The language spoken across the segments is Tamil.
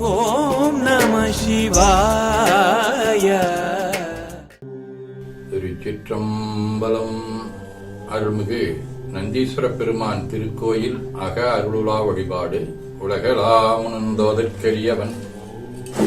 ஓம் நம சிவாய. திருச்சிற்றம்பலம். அருள்மிகு நந்தீஸ்வர பெருமான் திருக்கோயில் அக அருளுலா வழிபாடு. உலகலாமுனந்தோதற்கரியவன்.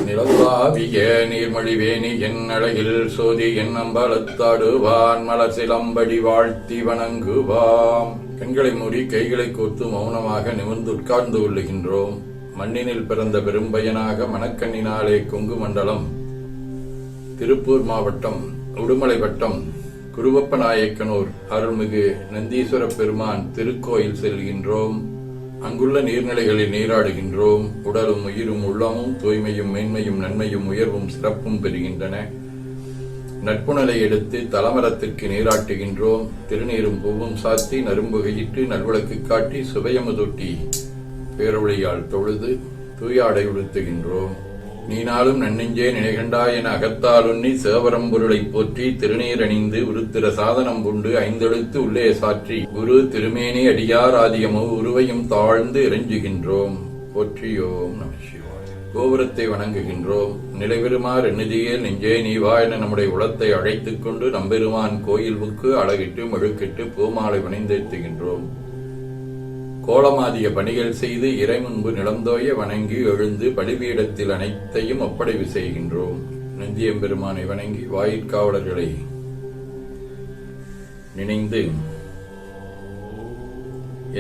நிலவாவிய நீர்மழிவேணி என் அழகில் சோதி என் அம்பலத்தாடுவான் மலர் சிலம்படி வாழ்த்தி வணங்குவாம். கண்களை மூடி கைகளை கோர்த்து மௌனமாக நிமிர்ந்து உட்கார்ந்து கொள்ளுகின்றோம். மண்ணினில் பிறந்த பெரும்பயனாக மணக்கண்ணினாலே கொங்கு மண்டலம். திருப்பூர் மாவட்டம் உடுமலை வட்டம் குருவப்ப நாயக்கனூர் அருள்மிகு நந்தீஸ்வர பெருமான் திருக்கோயில் செல்கின்றோம். அங்குள்ள நீர்நிலைகளில் நீராடுகின்றோம். உடலும் உயிரும் உள்ளமும் தூய்மையும் மேன்மையும் நன்மையும் உயர்வும் சிறப்பும் பெறுகின்றன. நட்புணலை எடுத்து தலமரத்திற்கு நீராட்டுகின்றோம். திருநீரும் பூவும் சாத்தி நரும்புகையிட்டு நல்விளக்கு காட்டி சுபயமுதொட்டி பேரவழியால் தொழுது தூயாடை உடுத்துகின்றோம். நீனாலும் நன்னெஞ்சே நினைகண்டாய் என அகத்தாலுண்ணி சேவரம்பொருளைப் போற்றி திருநீர் அணிந்து உருத்திர சாதனம் கொண்டு ஐந்தெழுத்து உள்ளே சாற்றி குரு திருமேனி அடியார் ஆதியமோ உருவையும் தாழ்ந்து இறைஞ்சுகின்றோம். போற்றியோம் நம கோபுரத்தை வணங்குகின்றோம். நிலைபெறுமாறு எண்ணிதியே நெஞ்சே நீ வா என நம்முடைய உளத்தை அழைத்துக் கொண்டு நம்பெருமான் கோயிலுக்கு அழகிட்டு மெழுக்கிட்டு பூமாலை வணிந்தேத்துகின்றோம் கோலமாதிய பணிகள் செய்து இறை முன்பு நிலந்தோய வணங்கி எழுந்து பலிபீடத்தில் அனைத்தையும் ஒப்படைவு செய்கின்றோம். நந்தியம்பெருமானை வணங்கி வாயிற்காவலர்களை நினைந்து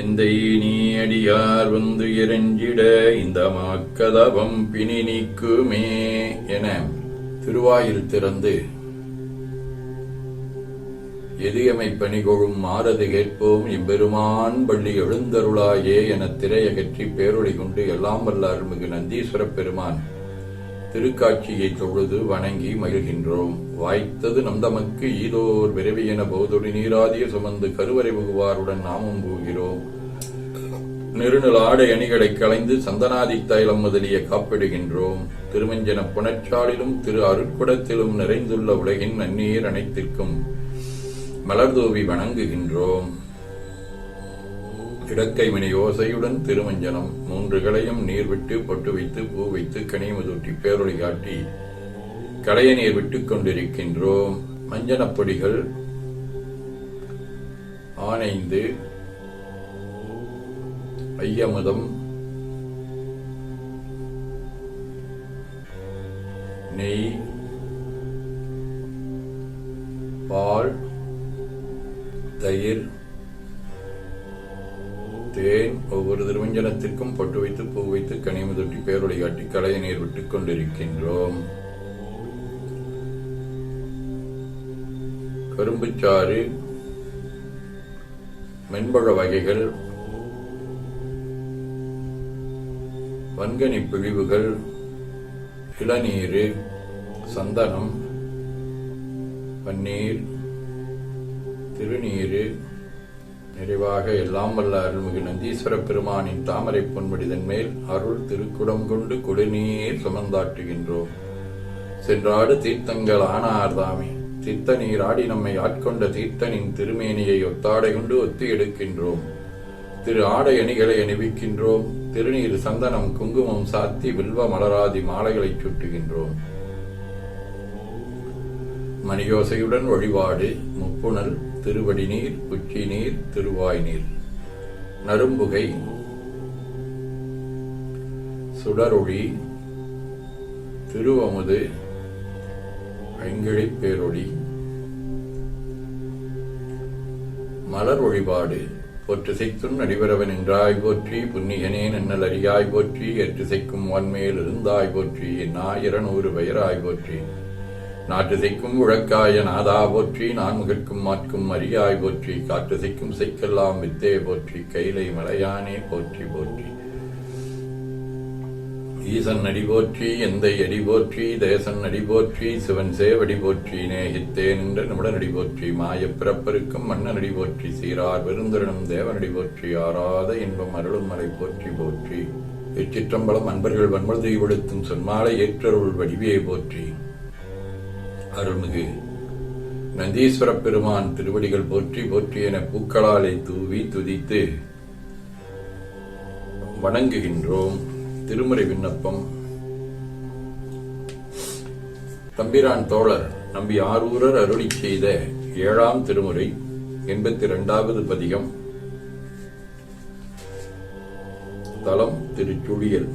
எந்த நீ அடியார் வந்து இறைஞ்சிட இந்த மாக்கதவம் பிணி நீக்குமே என திருவாயில் திறந்து எதியமை பணிகொழும் மாறது கேட்போம். இம்பெருமான் பள்ளி எழுந்தருளாயே என திரையகற்றி பேரொழி கொண்டு எல்லாம் வல்ல அருள்மிகு நந்தீஸ்வர பெருமான் திருக்காட்சியை தொழுது வணங்கி மகிழ்கின்றோம். வாய்த்தது நம் தமக்கு ஈதோர் விரைவி என போதொடி நீராதிய சுமந்து கருவறை புகுவாருடன் நாமும் போகிறோம். நெருநல் ஆடை அணிகளை களைந்து சந்தனாதி தைலம் முதலிய காப்பிடுகின்றோம். திருமஞ்சன புனச்சாலிலும் திரு அருட்குடத்திலும் நிறைந்துள்ள உலகின் நன்னீர் அனைத்திற்கும் மலர்தூவி வணங்குகின்றோம். இடக்கை மணி யோசையுடன் திருமஞ்சனம் மூன்றுகளையும் நீர் விட்டு பொட்டு வைத்து பூ வைத்து கனிமுதூட்டி பேரொழி காட்டி கடைய நீர் விட்டுக் கொண்டிருக்கின்றோம். மஞ்சனப் பொடிகள் ஆனைந்து ஐயமுதம் நெய் பால் தயிர் தேன் ஒவ்வொரு திருமஞ்சனத்திற்கும் பொட்டு வைத்து பூ வைத்து கனிமு தொட்டி பேரொளி காட்டி களைய நீர் விட்டுக் கொண்டிருக்கின்றோம். கரும்புச்சாறு மென்பழ வகைகள் வன்கனி பிழிவுகள் இளநீர் சந்தனம் பன்னீர் திருநீர் நிறைவாக எல்லாம் வல்ல அருள்மிகு நந்தீஸ்வர பெருமானின் தாமரை பொன்மடிதன் மேல் அருள் திருக்குடம் கொண்டு குடிநீர் சுமந்தாட்டுகின்றோம் சென்றாடு தீர்த்தங்கள் ஆனார்தாமே. தீர்த்த நீர் ஆடி நம்மை ஆட்கொண்ட தீர்த்தனின் திருமேனியை ஒத்தாடை கொண்டு ஒத்தி எடுக்கின்றோம் திரு ஆடை அணிகளை அணிவிக்கின்றோம். திருநீர் சந்தனம் குங்குமம் சாத்தி வில்வ மலராதி மாலைகளை சுட்டுகின்றோம். மணியோசையுடன் வழிபாடு முப்புணல் திருவடி நீர் உச்சி நீர் திருவாய் நீர் நரும்புகை சுடரொளி திருவமுது ஐங்கிழை பேரொளி. மலர் வழிபாடு பொற்றிசைத்தும் நடிவரவன் என்றாய் போற்றி புன்னியனே நன்னல் அறியாய் போற்றி எற்றிசைக்கும் வன்மேல் இருந்தாய் போற்றி நாயிரநூறு பெயராய் போற்றி. நாட்டுசைக்கும் உழக்காய நாதா போற்றி நான் முகற்கும் மாற்கும் அரியாய் போற்றி காட்டுசைக்கும் சைக்கெல்லாம் வித்தே போற்றி கைலை மலையானே போற்றி போற்றி. ஈசன் அடி போற்றி எந்தை அடி போற்றி தேசன் அடி போற்றி சிவன் சேவடி போற்றி நேகித்தே நின்ற நிமிடன் அடி போற்றி மாயப் பிறப்பருக்கும் மன்னன் அடி போற்றி சீரார் பெருந்திரனும் தேவனடி போற்றி ஆராத இன்பம் அருளும் மலை போற்றி போற்றி. இச்சிற்றம்பலம் அன்பர்கள் வன்மதி கொடுத்தும் சொன்மாலை ஏற்றருள் வடிவே போற்றி. அருள்மிகு. நந்தீஸ்வர பெருமான் திருவடிகள் போற்றி போற்றி என பூக்களாலே தூவி துதித்து வணங்குகின்றோம். திருமுறை விண்ணப்பம். தம்பிரான் தோழர் நம்பி ஆரூரர் அருளி செய்த ஏழாம் திருமுறை எண்பத்தி இரண்டாவது பதிகம். தலம் திருச்சுழியல்.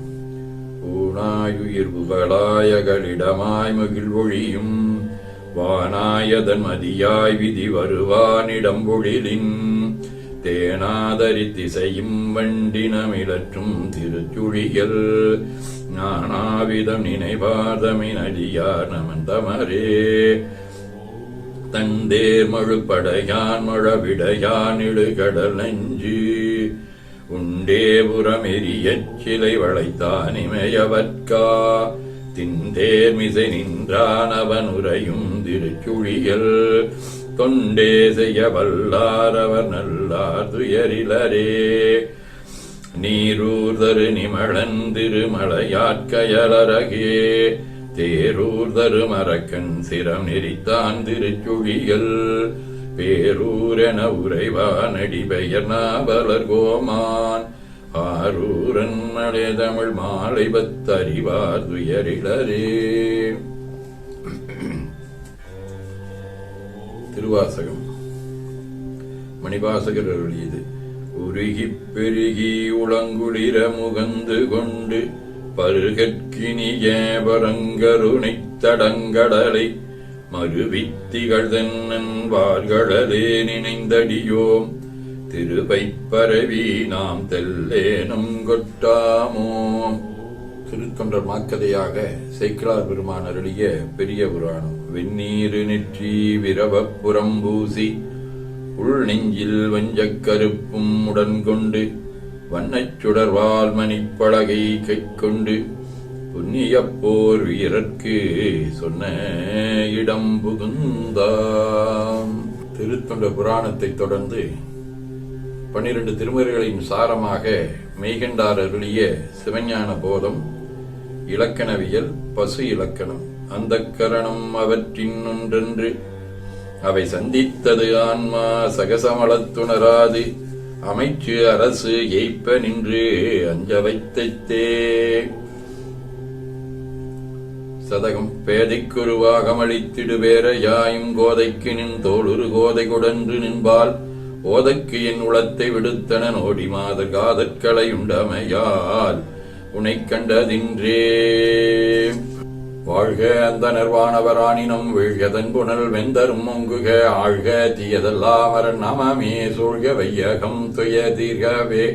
ஊனாயுயிர் புகழாயகளிடமாய் மகிழ்வொழியும். வானாயதன் மதியாய் விதி வருவானிடம்பொழிலின் தேனாதரி திசையும் வண்டினமிழற்றும் திருச்சுழியல். ஞானாவிதம் நினைவாதமினடியார் நமந்தமரே. தந்தேர் மழுப்படையான் மழவிடையான் இடுகடல் நெஞ்சு. உண்டேபுரமெரியச் சிலை வளைத்தான் இமையவற்கா திண்டேர் மிசை நின்றான் அவன் உரையும் திருச்சுழியல். தொண்டே செய்ய வல்லார் அவர் நல்லார் துயரிலரே. நீரூர்தரு நிமழன் திருமலையாட்கயலரகே தேரூர்தரு மரக்கன் சிரம் நெறித்தான் திருச்சுழியல். பேரூரென உறைவான் அடிபெயர் நாவலர் கோமான். ஆரூரன் மலை தமிழ் மாலை பத்தறிவார் துயரிடரே திருவாசகம். மணிவாசகர் அருளியது. உருகிப் பெருகி உளங்குளிர முகந்து கொண்டு பருகற்கினிய பரங்கருணைத் தடங்கடலை மறுவித்திகள் தென்னன் வார்களே நினைந்தடியோம். திருவைப்பரவி நாம் தெல்லேனும் கொட்டாமோ. திருத்தொண்டர் மாக்கதையாக சைக்கிளார் பெருமான் அருளிய பெரிய புராணம். வெந்நீரு நெற்றி விரவப் புறம்பூசி உள் நெஞ்சில் வஞ்சக் கருப்பும் உடன் கொண்டு வண்ணச் சுடர்வால் மணிப்பலகை கைக்கொண்டு புண்ணிய போர் வீரர்க்கு சொன்ன இடம் புகுந்தாம். திருத்தொண்ட புராணத்தைத் தொடர்ந்து பன்னிரண்டு திருமுறைகளின் சாரமாக மெய்கண்டார் அருளிய சிவஞான போதம் இலக்கணவியல் பசு இலக்கணம். அந்த கரணம் அவற்றின் ஒன்றென்று அவை சந்தித்தது ஆன்மா சகசமளத்துணராது அமைச்சு அரசு எய்ப்ப நின்று அஞ்ச வைத்தே சதகம் பேதைக்குருவாகமளித்திடுவேர யாயும் கோதைக்கு நின் தோளுரு கோதை கொடன்று நின்பால் போதைக்கு என் உளத்தை விடுத்தன நோடி மாத காதற்களை உண்டமையால் உனை கண்டதின்றே. வாழ்க அந்த நிர்வாணவராணினம் வீழ்கதன் புனல் வெந்தரும் மொங்குக ஆழ்க தீயதல்லாமரன் நமமே சூழ்க வையகம் துய தீர்கவே.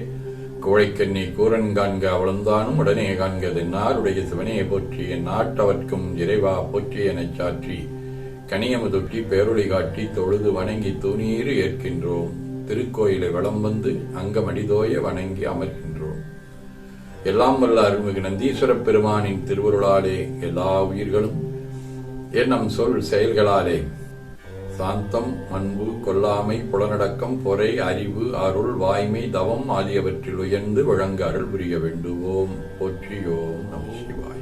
கோழைக்கண்ணி கூரன் காண்க அவளுந்தானும் உடனே காண்கதென்னாருடைய சிவனே போற்றி என் நாட்டவர்க்கும் இறைவா போற்றி எனச் சாற்றி. கனியமுதொட்டி பேரொளி காட்டி தொழுது வணங்கி துணீறு ஏற்கின்றோம். திருக்கோயிலை வளம் வந்து அங்கமடிதோய வணங்கி அமர்கின்றோம். எல்லாம் வல்ல அருள்மிகு நந்தீஸ்வர பெருமானின் திருவருளாலே எல்லா உயிர்களும் எண்ணம் சொல் செயல்களாலே. சாந்தம் அன்பு கொல்லாமை புலனடக்கம் பொறை அறிவு அருள் வாய்மை தவம் ஆகியவற்றில் உயர்ந்து வழங்க அருள் புரிய வேண்டுவோம். போற்றியோம் நம சிவாய்.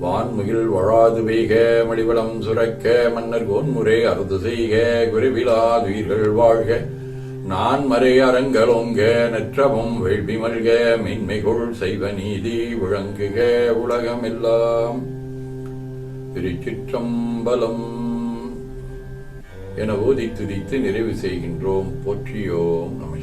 வான்முகில் வழாது பெய்க மடிவளம் சுரக்க மன்னர் கோன்முறை அறுது செய்க குருவிழா உயிர்கள் வாழ்க. நான் மறை அரங்கலோங்க நற்றவும் வேள்வி மல்க மென்மைகொள் செய்வ நீதி விளங்குக உலகமெல்லாம். திருச்சிற்றம்பலம். என ஓதி துதித்து நிறைவு செய்கின்றோம். போற்றியோம் நம